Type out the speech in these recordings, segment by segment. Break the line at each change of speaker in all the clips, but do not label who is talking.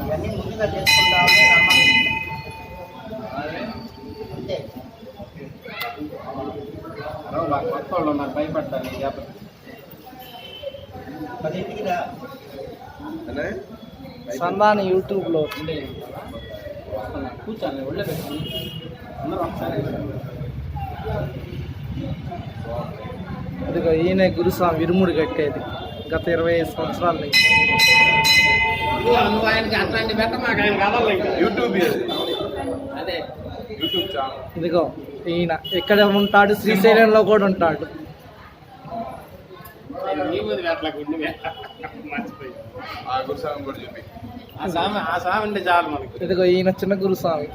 ఇవన్నీ ముందుగా చేసుకుంటా అంతే
కొత్త వాళ్ళు ఉన్నారు భయపడతాను
పదింటికి రా
సందాని యూట్యూబ్లో.
కూర్చోండి ఒళ్ళో పెట్టుకుని అందరూ ఒకసారి
అదిగో ఈయన గురుస్వామి ఇరుముడు కట్టేది గత ఇరవై ఐదు సంవత్సరాల నుంచి.
YouTube YouTube channel.
ఇదిగో ఈయన ఎక్కడ ఉంటాడు? శ్రీశైలంలో కూడా ఉంటాడు. ఇదిగో ఈయన చిన్న గురుస్వామి.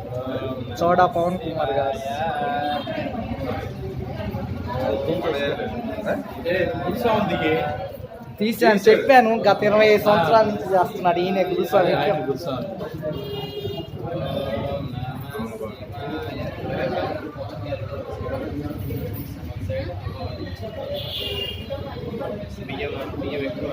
చోడా పవన్ కుమార్ గారు.
గురుస్వామి దిగి?
తీసాను చెప్పాను గత ఇరవై ఐదు సంవత్సరాల నుంచి చేస్తున్నాడు ఈయన గురుస్వామి.
బియ్యం బియ్యం ఎక్కువ.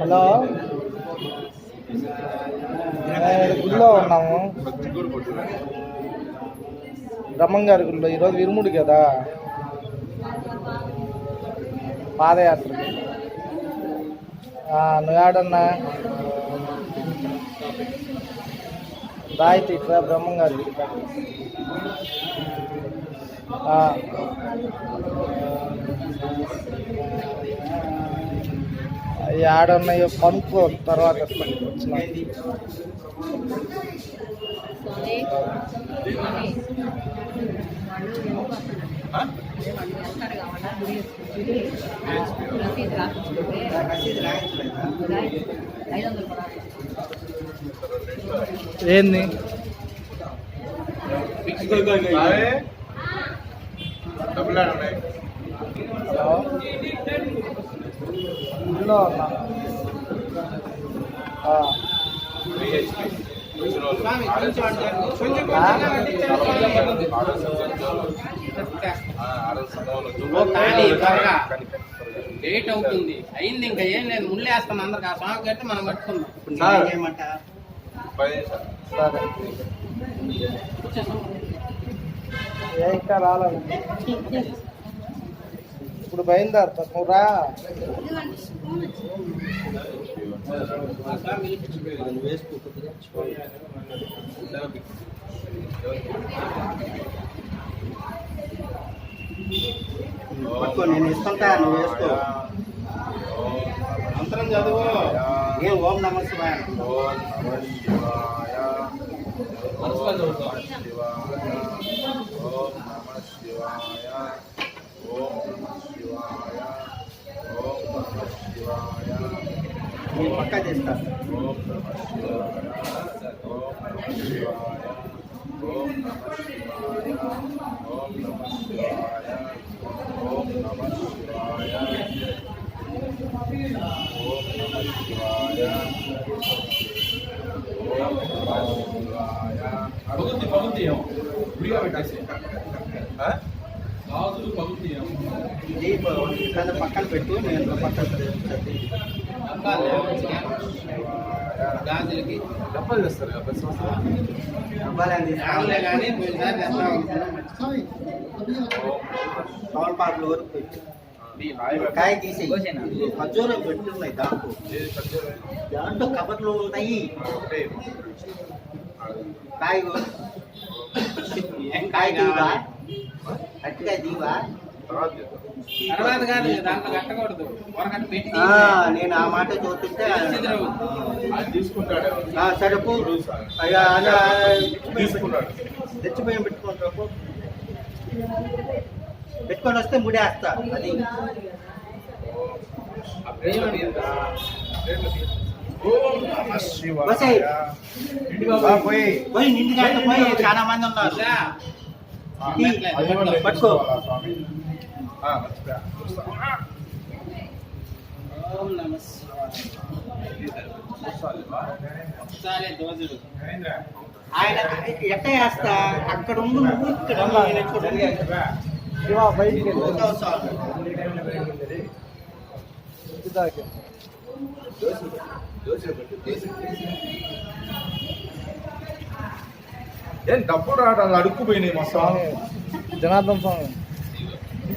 హలో. గుడిలో ఉన్నాము.
చిగురు
బ్రహ్మం గారి గుడిలో. ఈరోజు విరుముడు కదా. పాదయాత్ర. నువ్వు ఆడన్నా రాయితీ ఇక్కడ బ్రహ్మం గారి గుడి ఆడున్నాయో కనుక్కో తర్వాత ఏంది? హలో?
త్వరగా. లేట్ అవుతుంది. అయింది ఇంకా ఏం లేదు. ముళ్ళేస్తాను అందరికి. ఆ స్వామి కట్టి మనం కట్టుకుందాం.
ఇప్పుడు నేనేం చేయమంటా?
పది నిమిషాలు.
సరే. ఏ ఇంకా రాలేదు. ఇప్పుడు బయలుదేరుతా నువ్వు రా
నువ్వు వేసుకో కొద్దిగా పట్టుకో నేను ఇస్తుంటా నువ్వు వేసుకో
మంత్రం చదువు
ఏం ఓం నమః శివాయ.
మనసులో చదువుతాం.
శివాయ. ఓం నమః శివాయ.
పగుద్ది పగుద్ది ఏమో. విడిగా పెట్టేసి.
ఆ?
గాజులు పగుద్ది ఏమో
ఇది పక్కన పెట్టు నేను పక్కన
డబ్బాలు గాజులకి
డబ్బులు తెస్తారు కదా ప్రతి సంవత్సరం
అవ్వాలని
రావులే కానీ పోయినసారి తెస్తాం
తమలపాకుల వరకు పెట్టు.
ఈ హాయిగా
కాయ తీసి ఖర్జూరం పెట్టున్నాయి దాంట్లో. దాంట్లో కవర్లు ఉన్నాయి. కాయ
ఏం
కాయ దీవా అట్టికాయ దీవా. నేను ఆ మాట చూపిస్తే
సరుకు
తెచ్చిపోయి పెట్టుకుంటారు పెట్టుకొని వస్తే ముడేస్తా అది.
పోయి
నిండి పోయి. చాలా మంది ఉన్నారు. పట్టుకో. ఆయన ఎట్ట వేస్తా అక్కడ ఉండు నువ్వు ఇక్కడ
బయటికి.
ఏం డబ్బు రావడం అడుక్కుపోయినాయి మా స్వామి
స్వామి జనార్దన్ స్వామి.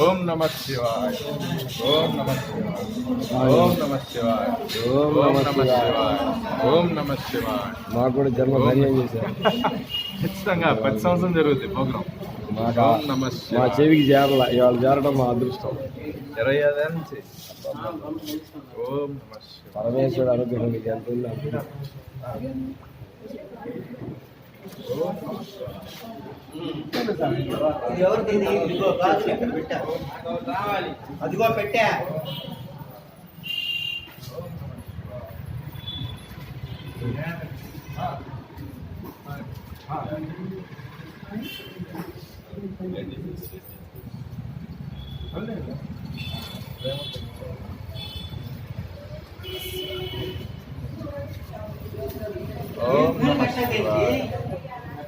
ఓం నమ శివాయ. ఓం నమ శివాయ. ఓం నమ శివాయ. ఓం నమ శివాయ. ఓం నమ శివాయ.
మాకు కూడా జన్మ ధైర్యం చేశారు.
ఖచ్చితంగా ప్రతి సంవత్సరం జరుగుతుంది ప్రోగ్రామ్
మాకు
ఓం నమ
మా చెవికి చేరల ఇవాళ చేరడం మా అదృష్టం.
ఇరవై ఐదేళ్ళ నుంచి ఓం నమ
పరమేశ్వరుడు అనుగ్రహం మీకు ఎంత ఉంది
ఎవరిది ఇది? ఇదిగో గాజులు ఇక్కడ పెట్టా
రావాలి
అదిగో పెట్టా
ఓం నమ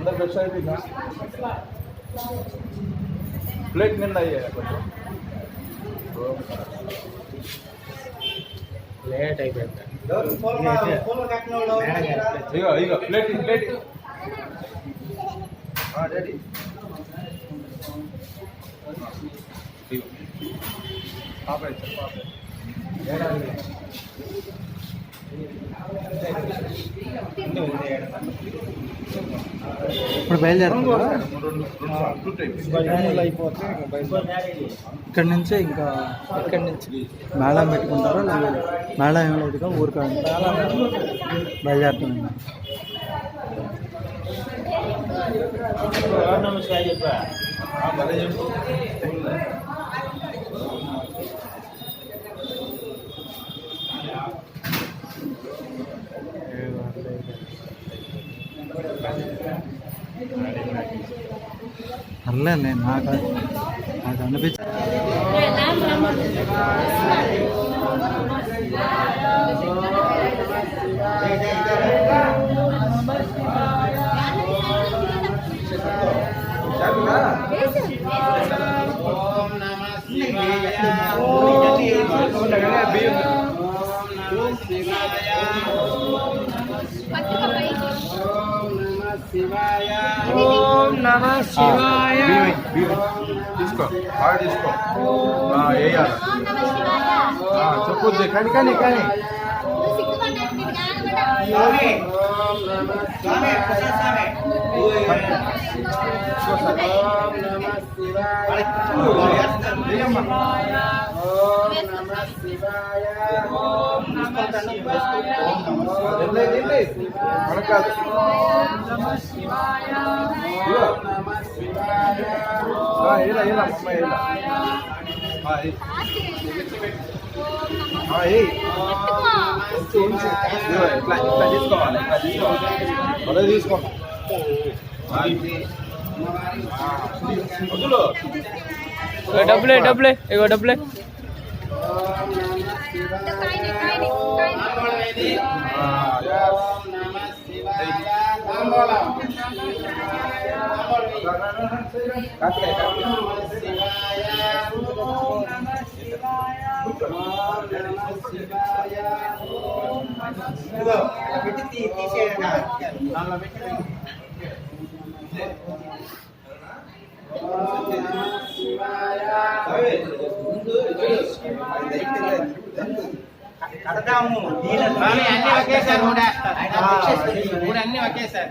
अंदर वेबसाइट भी था प्लेट
मिल रही
है ಪ್ಲೇಟ್ ಐತೆ ಈಗ ಈಗ
ಪ್ಲೇಟ್ ಪ್ಲೇಟ್ ಹಾಂ ರೆಡಿ ಪಾಪ ಐತೆ ಪಾಪ ಒಂದು ಎರಡು
ఇప్పుడు బయలుదేరుతున్నారు? ఇక్కడ నుంచే ఇంకా ఇక్కడ నుంచి? మేళం పెట్టుకుంటారో లేదు మేళం ఏం లేదుగా ఊరుకా
బయలుదేరుతున్నాను చెప్పా.
పర్లేదు నేను నాకు నాకు అనిపించి
ఓం నమ శివాయ
ఓం
ఓం నమ శివాయ ఓం నమ శివాయ.
తీసుకో ఆడ తీసుకో. వేయాలి చెప్పొద్దు కానీ కానీ కానీ.
ఓం నమ ఓం నమ శివాయ.
ఇట్లా ఇట్లా తీసుకోవాలి ఇట్లా తీసుకోవాలి అదే తీసుకోండి
డబ్బులే డబ్బులే ఇగో డబ్బులే.
పెట్టి తీ- తీసేయగా
పెట్టి
కడదాము నీళ్ళు
స్వామి అన్ని ఒకేసారి మూడేస్తారు మూడు అన్ని ఒకేసారి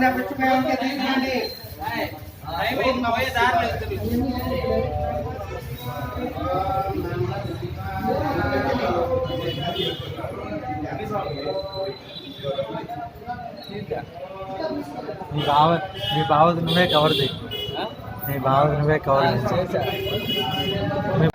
ఎవరన్నా పుచ్చుకోవాలంటే తీసుకోండి.
నీ బావ నీ బావది నువ్వే కవర్ చేయి నీ బావది నువ్వే కవర్ చేయి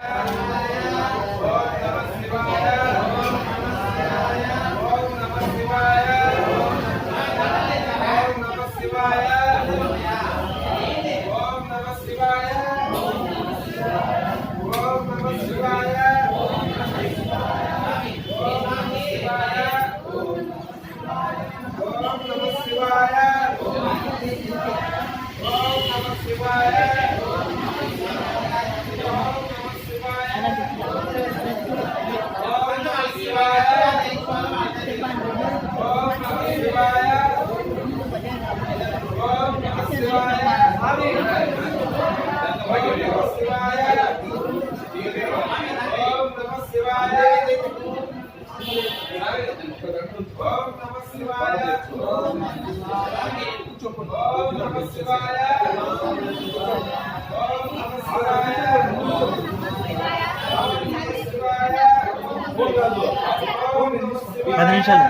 పది నిమిషాలు.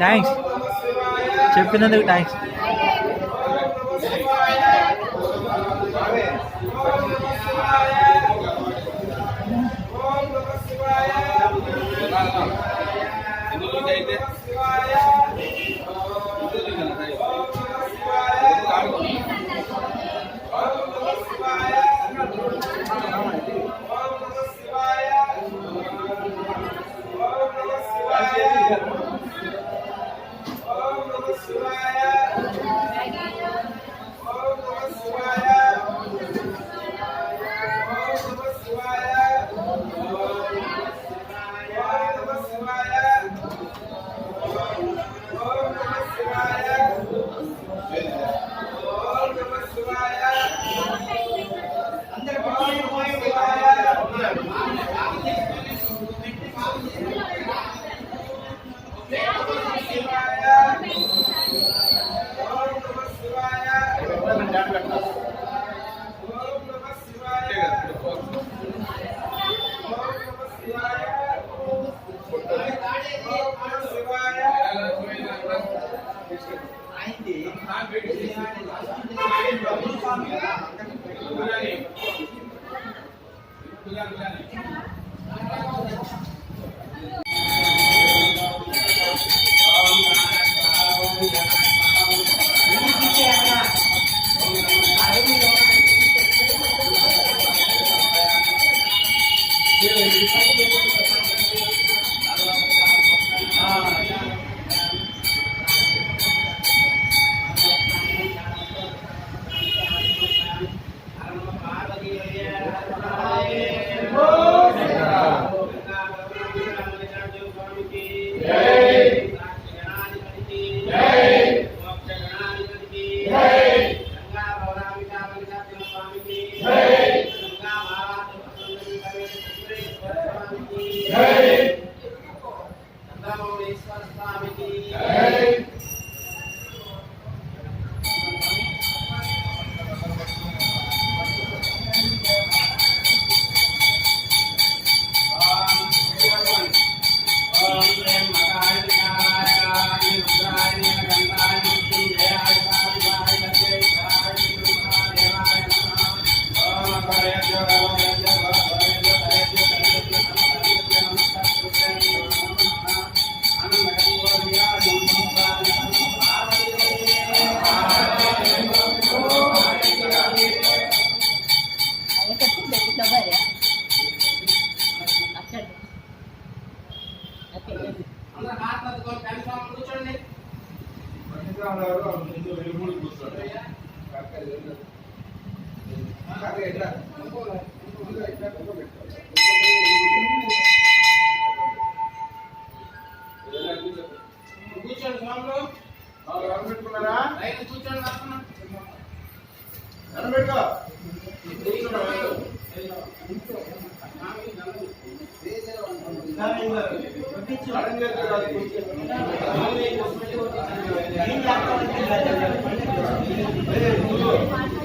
థ్యాంక్స్ చెప్పినందుకు థ్యాంక్స్
అందరూ அண்ணாரோ அவங்க வந்து ரெண்டு மூணு கொடுத்தாரு கரெக்டாக இல்லை கரெக்டாக இல்லை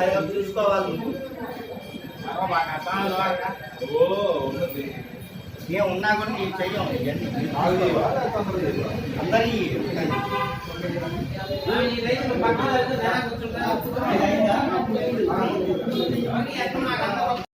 రాయాలి చూసుకోవాలి. ఏం ఉన్నా కూడా నేను చెయ్యం.
అందరి